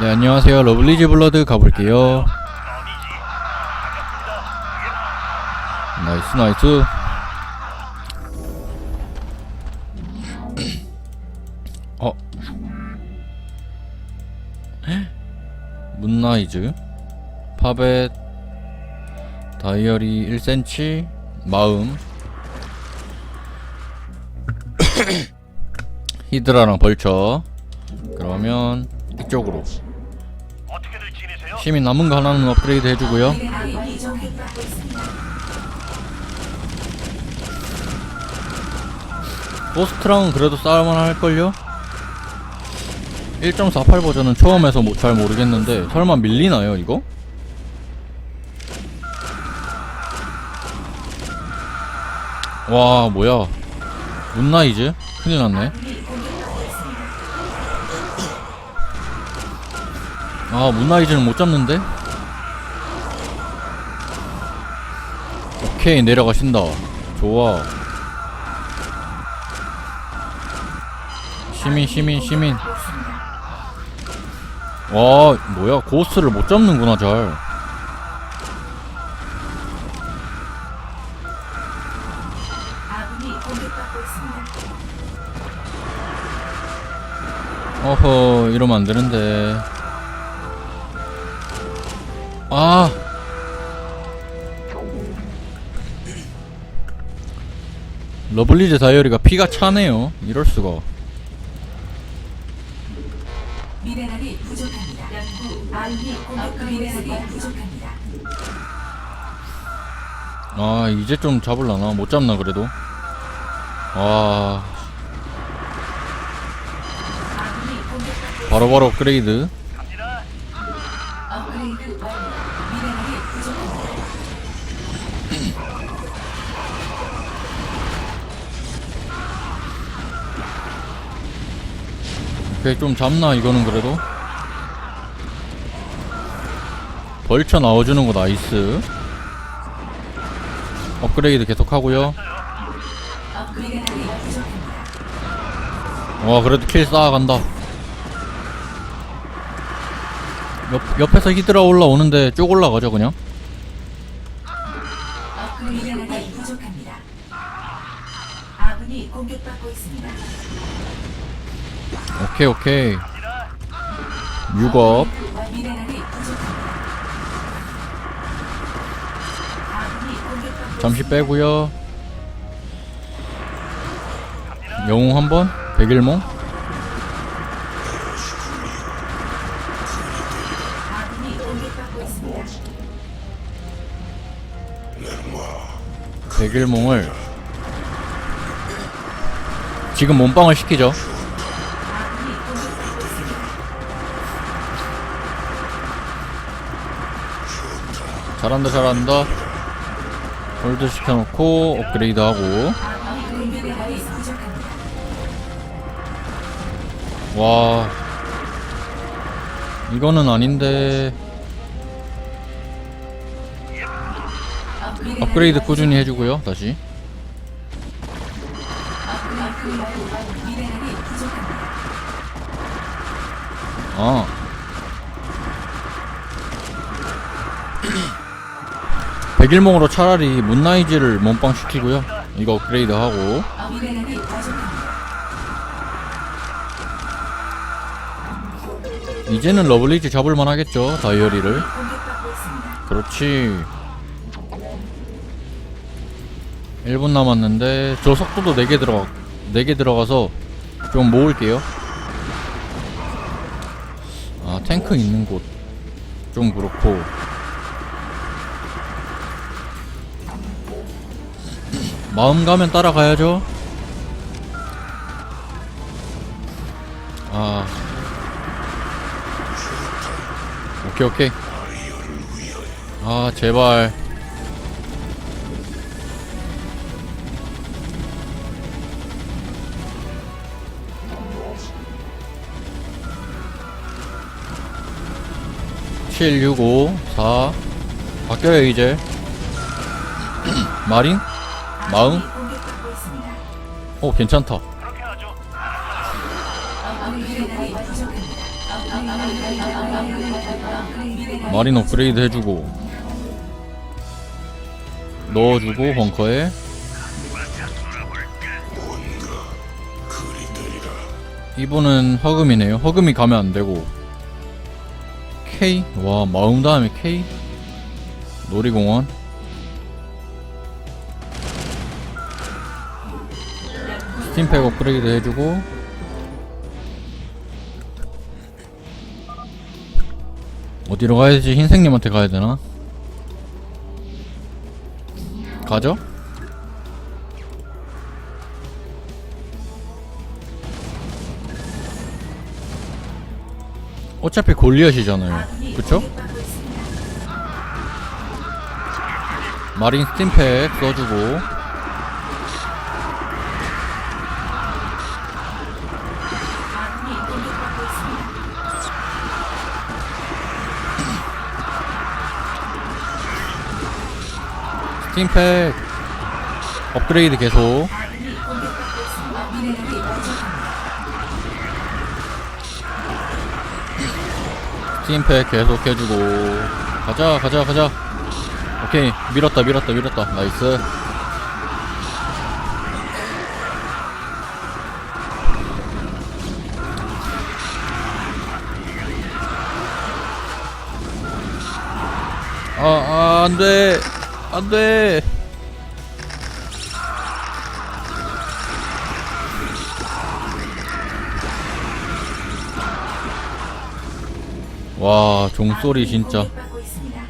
네 안녕하세요. 러블리즈 블러드 가볼게요. 나이스 나이스. 어? 문나이즈? 파벳 다이어리 1cm 마음? 히드라랑 벌쳐. 그러면 이쪽으로? 시민 남은 거 하나는 업그레이드 해주고요. 포스트랑은 그래도 싸울만 할걸요? 1.48 버전은 처음에서 뭐 잘 모르겠는데 설마 밀리나요 이거? 와 뭐야 문나이즈? 큰일 났네 아 문나이즈는 못 잡는데? 오케이 내려가신다. 좋아. 시민 시민 시민. 와 뭐야? 고스트를 못 잡는구나 잘. 어허 이러면 안 되는데 아. 러블리즈 다이어리가 피가 차네요. 이럴 수가. 미네랄이 부족합니다. 연구 아군이 공격 미네랄이 부족합니다. 아 이제 좀 잡을라나? 못 잡나 그래도? 공격받고 바로 바로 업그레이드. 갑니다. 업그레이드 오케이 좀 잡나 이거는 그래도? 벌쳐 나와주는 거 나이스. 업그레이드 계속 하고요. 업그레이드 부족합니다. 와 그래도 킬 쌓아간다. 옆, 옆에서 히드라 올라오는데 쭉 올라가죠 그냥 오케이 오케이 6업 미네랄이 부족합니다. 아군이 공격받고 잠시 빼고요 영웅 한번 백일몽. 백일몽을 지금 몸빵을 시키죠 잘한다 잘한다 홀드 시켜놓고 미네랄이 부족합니다. 와 이거는 아닌데 업그레이드 꾸준히 해주고요 다시. 아 백일몽으로 차라리 문나이즈를 몸빵 시키고요 이거 업그레이드 하고. 이제는 러블리즈 잡을만 하겠죠 다이어리를. 그렇지 1분 남았는데 저 속도도 4개 들어가 4개 들어가서 좀 모을게요 아 탱크 있는 곳 좀 그렇고 마음 가면 따라가야죠. 아. 오케이 오케이. 아 제발. 칠, 육, 오, 사. 바뀌어요 이제. 마린? 마음? 오 괜찮다. 미네랄이 부족합니다. 마린 업그레이드 해주고 넣어주고 벙커에 이분은 허금이네요 허금이 가면 안되고 K 와 마음 다음에 K 놀이공원 스팀팩 업그레이드 해주고 어디로 가야지 흰색님한테 가야 되나? 가죠? 어차피 골리앗이잖아요. 그쵸? 마린 스팀팩 써주고 스팀팩 업그레이드 계속. 스팀팩 계속 해주고. 가자 가자 가자. 오케이. 밀었다 밀었다 밀었다. 나이스. 아, 아, 안 돼. 안 돼. 와, 종소리 진짜. 공격받고 있습니다.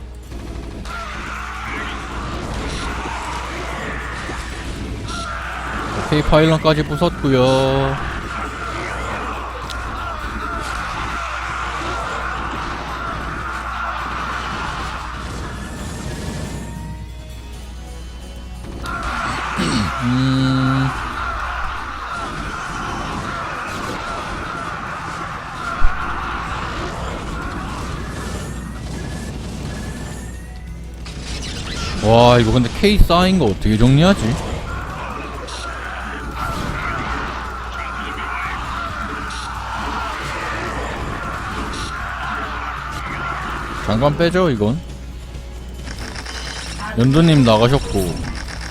오케이, 파일런까지 부쉈고요. 와 이거 근데 K 쌓인 거 어떻게 정리하지? 잠깐 빼죠 이건 연두님 나가셨고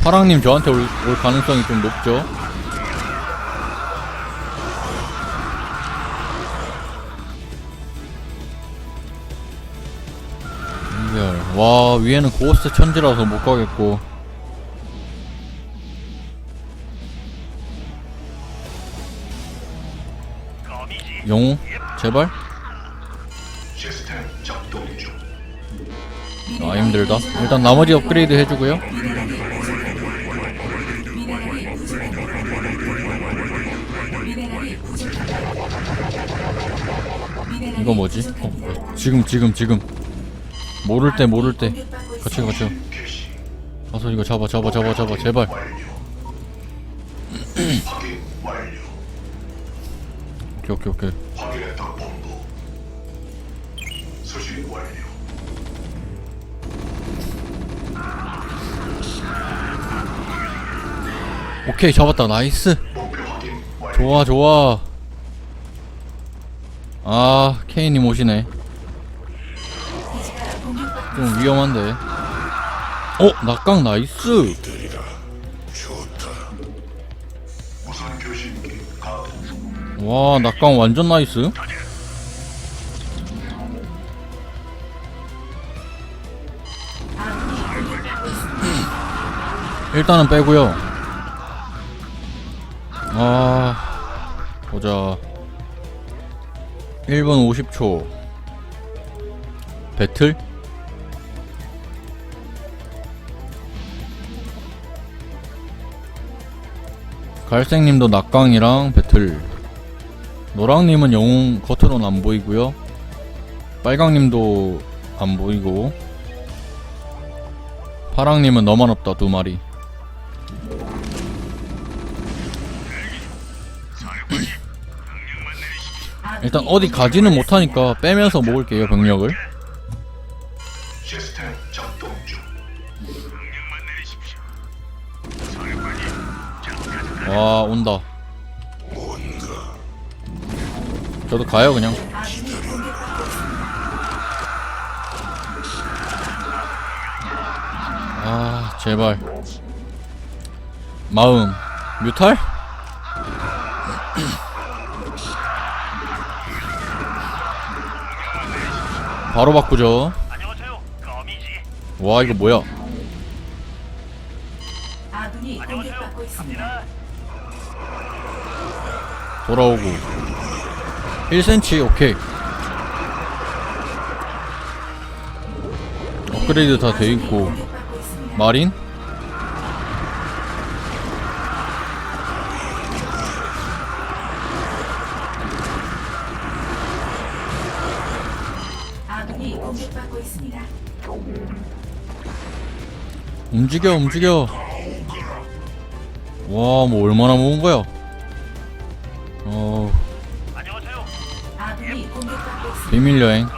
파랑님 저한테 올, 올 가능성이 좀 높죠 와 위에는 고스트 천지라서 못 가겠고. 영웅 제발. 아 힘들다 일단 나머지 업그레이드 해주고요 이거 뭐지? 어, 지금 지금 지금 모를 때 모를 때. 가죠 개시 가서 이거 잡아 잡아 잡아 잡아 제발. 오케이 오케이 오케이. 오케이 잡았다 나이스. 좋아 좋아 아 케인님 오시네 좀 위험한데. 어? 낙강 나이스. 와 낙강 완전 나이스. 일단은 빼고요. 아 보자. 1분 50초. 배틀? 갈색님도 낙강이랑 배틀. 노랑님은 영웅 겉으로는 안 보이고요. 빨강님도 안 보이고. 파랑님은 너만 없다 두 마리. 일단 어디 가지는 못하니까 빼면서 모을게요 병력을 와 온다 저도 가요 그냥. 아 제발 마음 뮤탈? 바로 바꾸죠. 와 이거 뭐야 아군이 안녕하세요. 공격받고 있습니다. 돌아오고. 1cm 오케이. 업그레이드 다 돼있고. 마린? 움직여 움직여. 와뭐 얼마나 모은 거야 비밀 여행.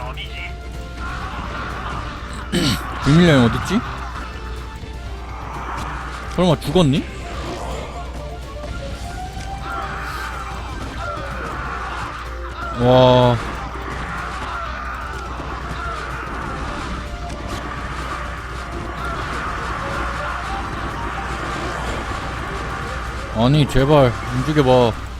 비밀 여행 어딨지? 설마 죽었니? 와 아니 제발 움직여봐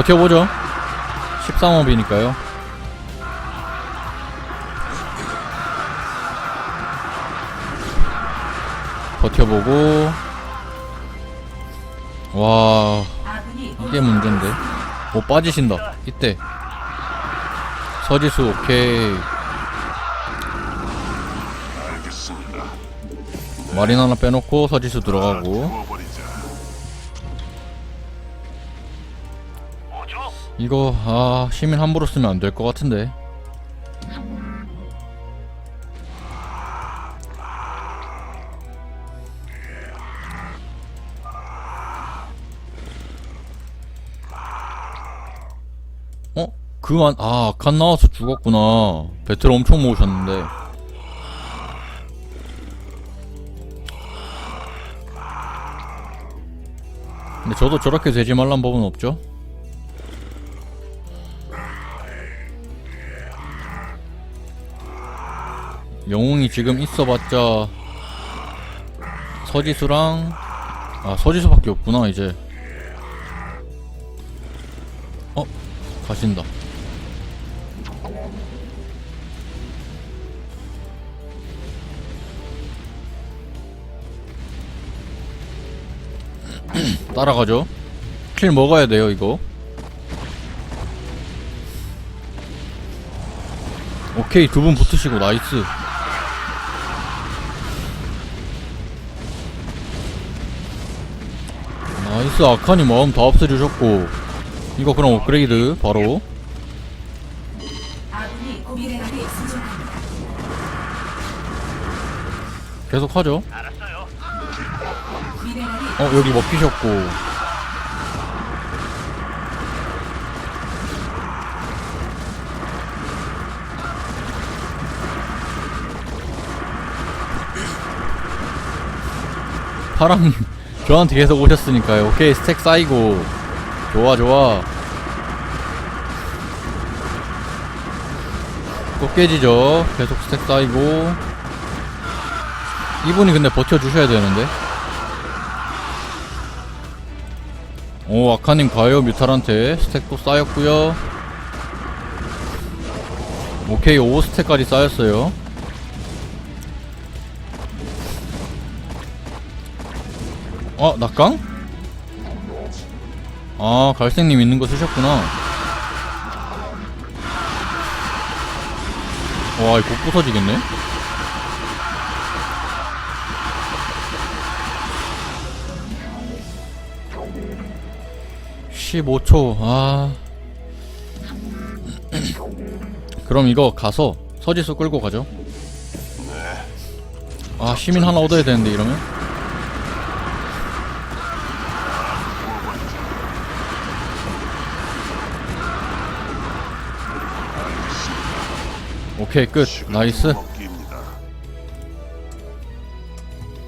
버텨보죠. 13업이니까요. 버텨보고. 와 이게 문제인데. 오 빠지신다. 이때. 서지수 오케이. 마린 하나 빼놓고 서지수 들어가고 이거 아 시민 함부로 쓰면 안 될 것 같은데. 어? 그만 아 아칸 나와서 죽었구나. 배틀 엄청 모으셨는데. 근데 저도 저렇게 되지 말란 법은 없죠 영웅이 지금 있어봤자 서지수랑 아 서지수밖에 없구나 이제. 어 가신다. 따라가죠. 킬 먹어야 돼요 이거. 오케이 두 분 붙으시고 나이스 나이스 아칸이 마음 다 없애주셨고 이거 그럼 업그레이드 바로. 계속 하죠. 어 여기 먹히셨고. 파랑님 저한테 계속 오셨으니까요. 오케이 스택 쌓이고. 좋아 좋아. 또 깨지죠. 계속 스택 쌓이고. 이분이 근데 버텨주셔야 되는데. 오 아카님 가요 뮤탈한테. 스택도 쌓였고요. 오케이 5스택까지 쌓였어요 어 낙강? 아 갈색님 있는 거 쓰셨구나. 와 이거 부서지겠네? 15초. 아. 그럼 이거 가서 서지수 끌고 가죠. 아 시민 하나 얻어야 되는데 이러면 오케이 끝. 나이스.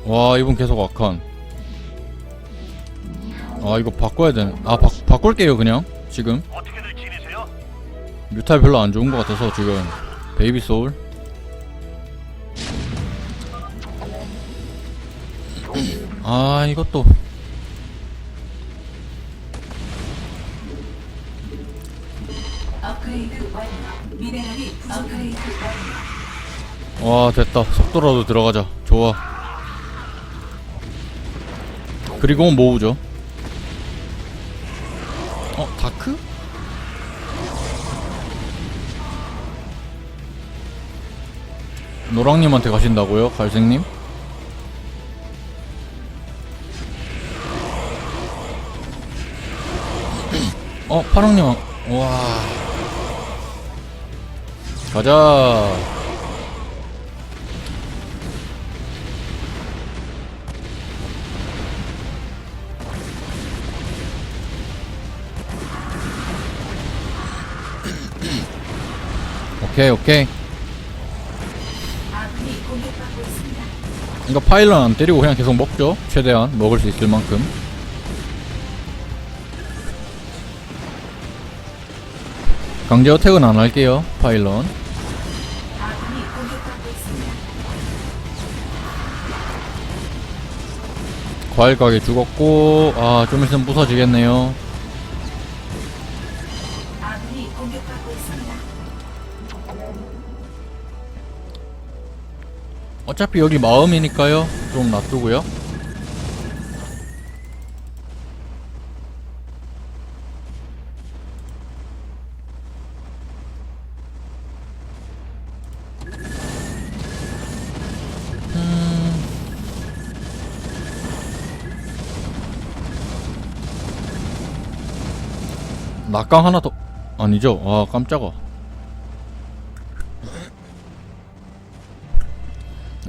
와 이분 계속 악한. 아 이거 바꿔야 되네 아 바, 바꿀게요 그냥. 지금? 뮤탈 별로 안 좋은 것 같아서 지금. 베이비 소울. 아 이것도 와 됐다. 속도라도 들어가자. 좋아. 그리고 모으죠. 어 다크? 노랑님한테 가신다고요? 갈색님? 어 파랑님 와 가자. 오케이 오케이. 이거 파일럿 안 때리고 그냥 계속 먹죠? 최대한 먹을 수 있을 만큼. 강제 어택은 안 할게요 파일럿 과일 가게 죽었고 아 좀 있으면 부서지겠네요. 어차피 여기 마음이니까요 좀 놔두고요 낙강 하나 더. 아니죠? 아 깜짝아.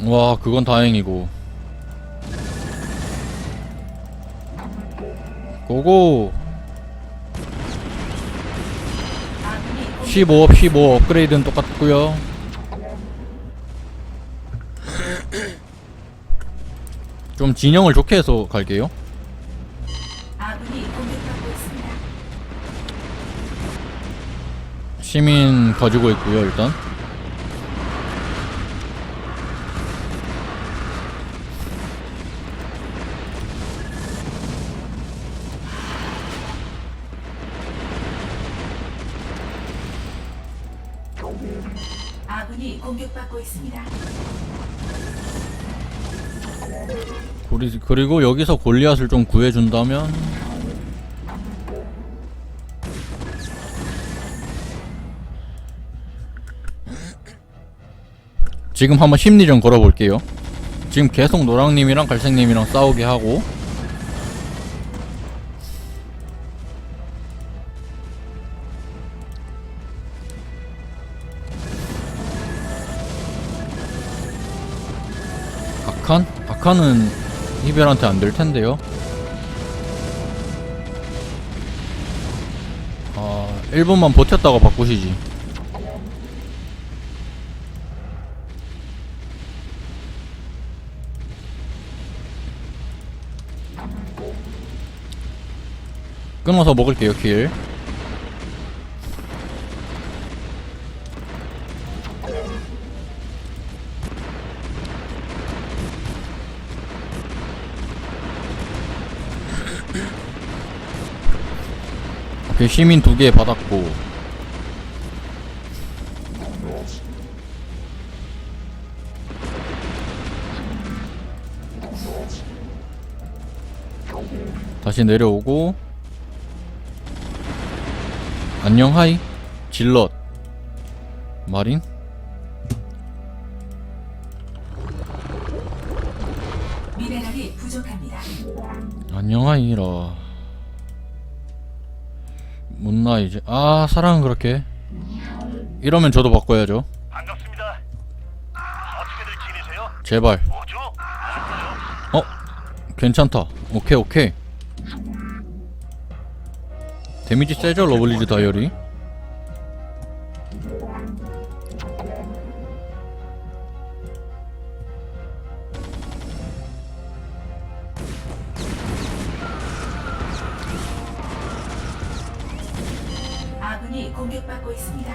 와 그건 다행이고. 고고! 아군이 공격- 15업 15 업그레이드는 똑같고요. 좀 진영을 좋게 해서 갈게요 시민 가지고 있고요 일단 아군이 공격받고 있습니다. 그리- 그리고 여기서 골리앗을 좀 구해준다면 지금 한번 심리 전 걸어볼게요 지금 계속 노랑님이랑 갈색님이랑 싸우게 하고 아칸? 아칸은 이별한테 안 될 텐데요. 아, 1분만 버텼다가 바꾸시지. 끊어서 먹을게요, 킬. 오케이, 시민 두 개 받았고. 다시 내려오고. 안녕, 하이. 질럿. 마린? 미네랄이 부족합니다. 안녕, 하이라. 못나 이제. 아, 사랑은 그렇게. 이러면 저도 바꿔야죠. 반갑습니다. 어떻게들 지내세요? 제발 뭐죠? 어? 괜찮다 오케이 오케이 데미지 세죠 러블리즈 다이어리 아군이 공격받고 있습니다.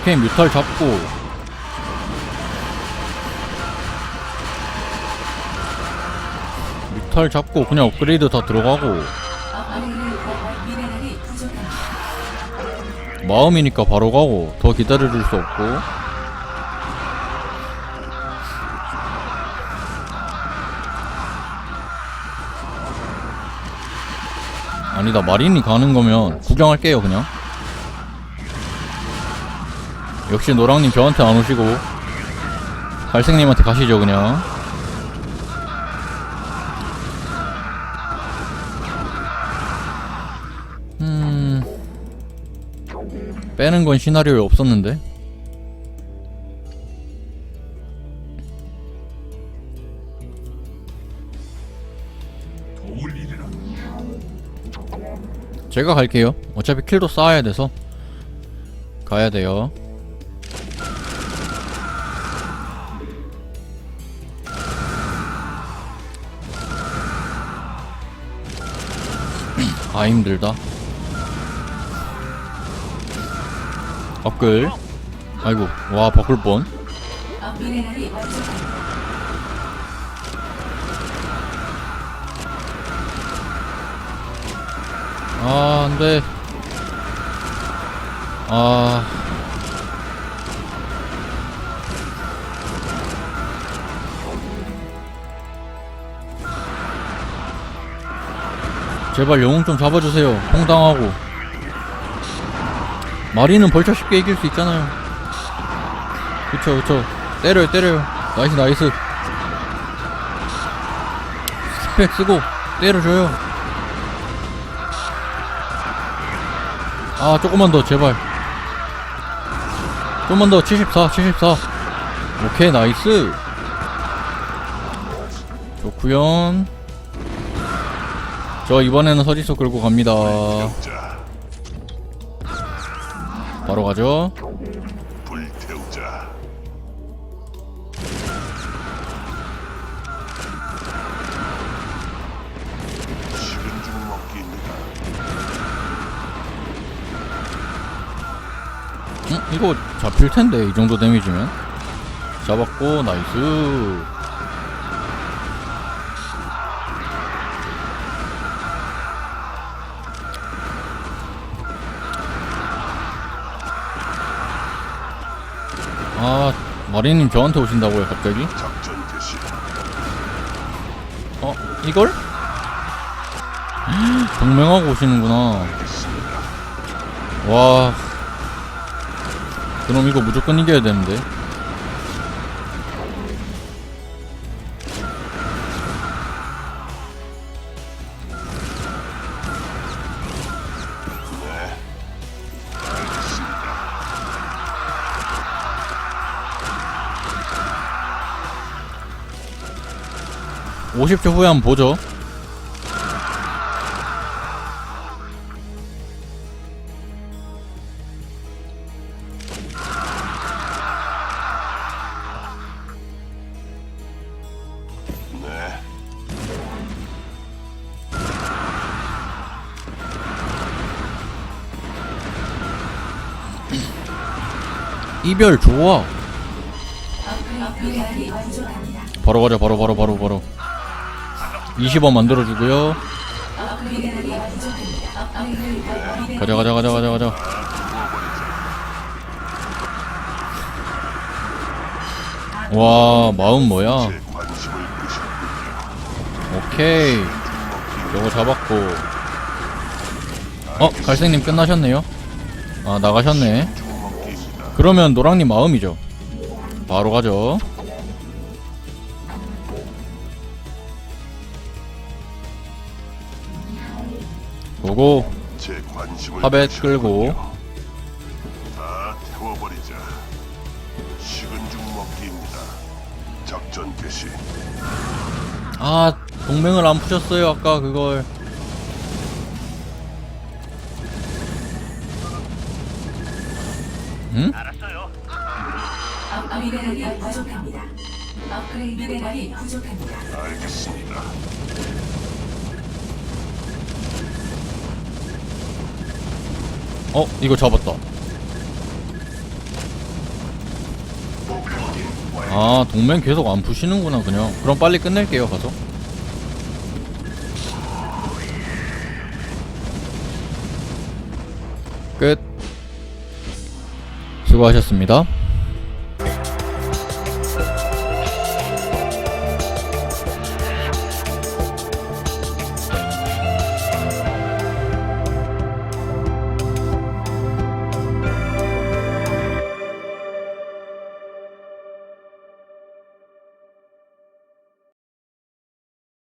오케이 뮤탈 잡고 뮤탈 잡고 그냥 업그레이드 다 들어가고. 마음이니까 바로 가고. 더 기다려줄 수 없고. 아니다 마린이 가는 거면 구경할게요 그냥. 역시 노랑님 저한테 안 오시고. 갈색님한테 가시죠 그냥 음. 빼는 건 시나리오에 없었는데. 제가 갈게요. 어차피 킬도 쌓아야 돼서. 가야 돼요. 아 힘들다 버클 아이고 와 버클 뻔. 아, 안 돼. 아. 제발 영웅 좀 잡아주세요. 홍당하고. 마리는 벌써 쉽게 이길 수 있잖아요. 그쵸, 그쵸. 때려요, 때려요. 나이스, 나이스. 스펙 쓰고 때려줘요. 아 조금만 더 제발 좀만 더 74, 74 오케이 나이스 좋구연 저 이번에는 서지수 끌고 갑니다 가죠 불태우자. 식은 죽 먹기입니다. 응? 이거 잡힐 텐데 이 정도 데미지면 잡았고 나이스 아 마리님 저한테 오신다고요 갑자기? 어? 이걸? 동맹하고 오시는구나. 와 그럼 이거 무조건 이겨야 되는데 (50초) 후에 한번 보죠 네. 이별 좋아 업그레이드 미네랄이 부족합니다. 바로 가자 바로 바로 바로 바로 20원 만들어주고요. 가자 가자 가자 가자 가자. 와 마음 뭐야. 오케이. 저거 잡았고. 어 갈색님 끝나셨네요? 아 나가셨네. 그러면 노랑님 마음이죠. 바로 가죠 고고 제 관심 진심을 파벳 끄시는군요. 끌고. 다 태워버리자. 식은 죽 먹기입니다. 작전 개시. 아 동맹을 안 푸셨어요 아까 그걸 응? 알았어요. 업- 미네랄이 부족합니다. 업그레이드 미네랄이 부족합니다. 알겠습니다. 어 이거 잡았다. 아 동맹 계속 안 푸시는구나 그냥. 그럼 빨리 끝낼게요 가서. 끝. 수고하셨습니다